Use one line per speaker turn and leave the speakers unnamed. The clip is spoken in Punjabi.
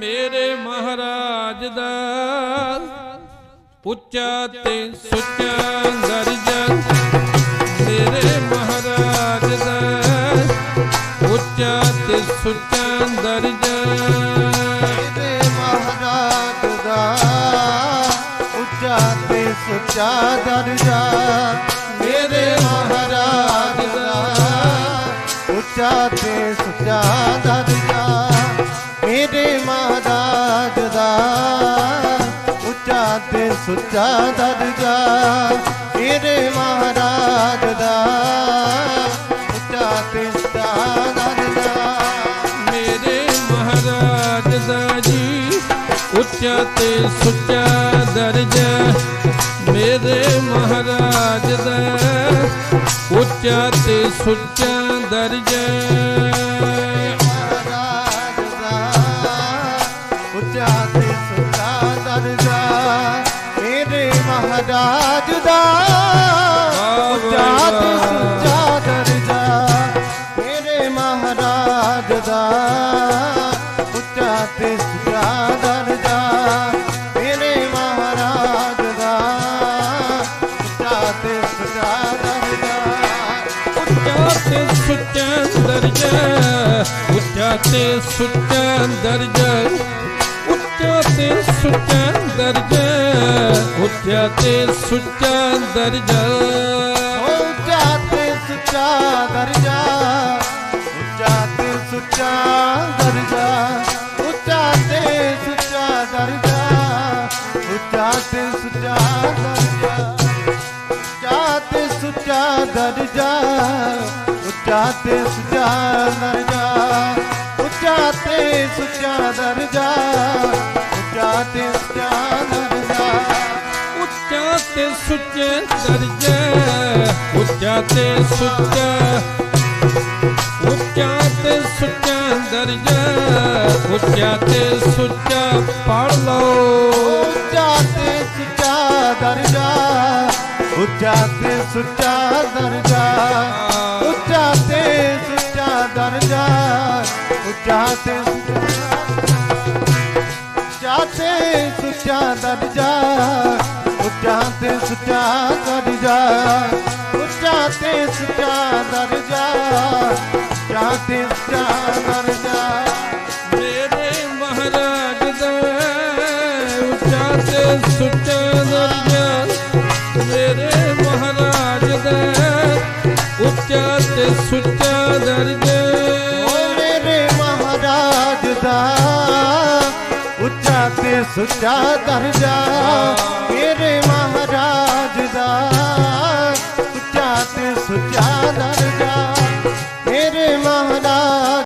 ਮੇਰੇ ਮਹਾਰਾਜ ਦਾ। ਉੱਚਾ ਤੇ ਸੁੱਚਾ ਦਰਜਾ। ਮੇਰੇ ਮਹਾਰਾਜ ਦਾ। ਉੱਚਾ ਤੇ ਸੁੱਚਾ ਦਰਜਾ।
ਇਹਦੇ ਮਹਾਰਾਜ ਦਾ। ਉੱਚਾ ਤੇ ਸੁੱਚਾ ਦਰਜਾ। ਮੇਰੇ ਮਹਾਰਾਜ ਦਾ। ਉੱਚਾ ਤੇ ਸੁੱਚਾ ਦਰਜਾ ਮੇਰੇ ਮਹਾਰਾਜ ਦਾ। ਸੁੱਚਾ ਦਰਜਾ ਮੇਰੇ ਮਹਾਰਾਜ ਦਾ
ਜੀ ਉੱਚਾ ਤੇ ਸੁੱਚਾ ਦਰਜਾ ਮੇਰੇ ਮਹਾਰਾਜ ਦਾ ਉੱਚਾ ਤੇ ਸੁੱਚਾ ਦਰਜਾ
ਮਹਾਰਾਜ ਦਾ ਉੱਚਾ ਰਾਜ ਦਾ, ਉੱਚਾ ਤੇ ਸੁੱਚਾ ਦਰਜਾ, ਮੇਰੇ ਮਹਾਰਾਜ ਦਾ। ਉੱਚਾ ਤੇ ਸੁੱਚਾ ਦਰਜਾ, ਮੇਰੇ ਮਹਾਰਾਜ ਦਾ। ਉੱਚਾ ਤੇ ਸੁੱਚਾ ਦਰਜਾ,
ਉੱਚਾ ਤੇ ਸੁੱਚਾ ਦਰਜਾ, ਉੱਚਾ ਤੇ ਸੁੱਚਾ ਦਰਜਾ, ਉੱਚਾ ਤੇ ਸੁੱਚਾ ਦਰਜਾ। ਉੱਚਾ ਤੇ ਸੁੱਚਾ ਦਰਜਾ।
ਉੱਚਾ ਤੇ ਸੁੱਚਾ ਦਰਜਾ। ਉੱਚਾ ਤੇ ਸੁੱਚਾ ਦਰਜਾ। ਉੱਚਾ ਤੇ ਸੁੱਚਾ ਦਰਜਾ। ਉੱਚਾ ਤੇ ਸੁੱਚਾ ਦਰਜਾ। ਉੱਚਾ ਤੇ ਸੁੱਚਾ ਦਰਜਾ। ਉੱਚਾ ਤੇ ਸੁੱਚਾ ਦਰਜਾ। ਉੱਚਾ ਤੇ ਸੁੱਚਾ ਦਰਜਾ। ਸੁੱਚੇ ਦਰਜਾ,
ਉੱਚਾ ਤੇ ਸੁੱਚਾ। ਉੱਚਾ ਤੇ ਸੁੱਚਾ ਦਰਜਾ, ਉੱਚਾ ਤੇ ਸੁੱਚਾ ਪੜ ਲਓ।
ਉੱਚਾ ਤੇ ਸੁੱਚਾ ਦਰਜਾ, ਉੱਚਾ ਤੇ ਸੁੱਚਾ ਦਰਜਾ। ਉੱਚਾ ਤੇ ਸੁੱਚਾ ਦਰਜਾ, ਉੱਚਾ ਤੇ ਉੱਚਾ ਤੇ ਸੁੱਚਾ ਦਰਜਾ। ਉੱਚਾ ਤੇ ਸੁੱਚਾ ਦਰਜਾ ਉੱਚਾ ਤੇ ਸੁੱਚਾ ਦਰਜਾ ਉੱਚਾ ਤੇ ਸੁੱਚਾ ਦਰਜਾ
ਮੇਰੇ ਮਹਾਰਾਜ ਦਾ ਉੱਚਾ ਤੇ ਸੁੱਚਾ ਦਰਜਾ ਮੇਰੇ ਮਹਾਰਾਜ ਦਾ ਉੱਚਾ ਤੇ ਸੁੱਚਾ ਦਰਜਾ
ਤੇ ਸੁੱਚਾ ਦਰਜਾ ਤੇਰੇ ਮਹਾਰਾਜ ਦਾ। ਸੁੱਚਾ ਤੇ ਸੁੱਚਾ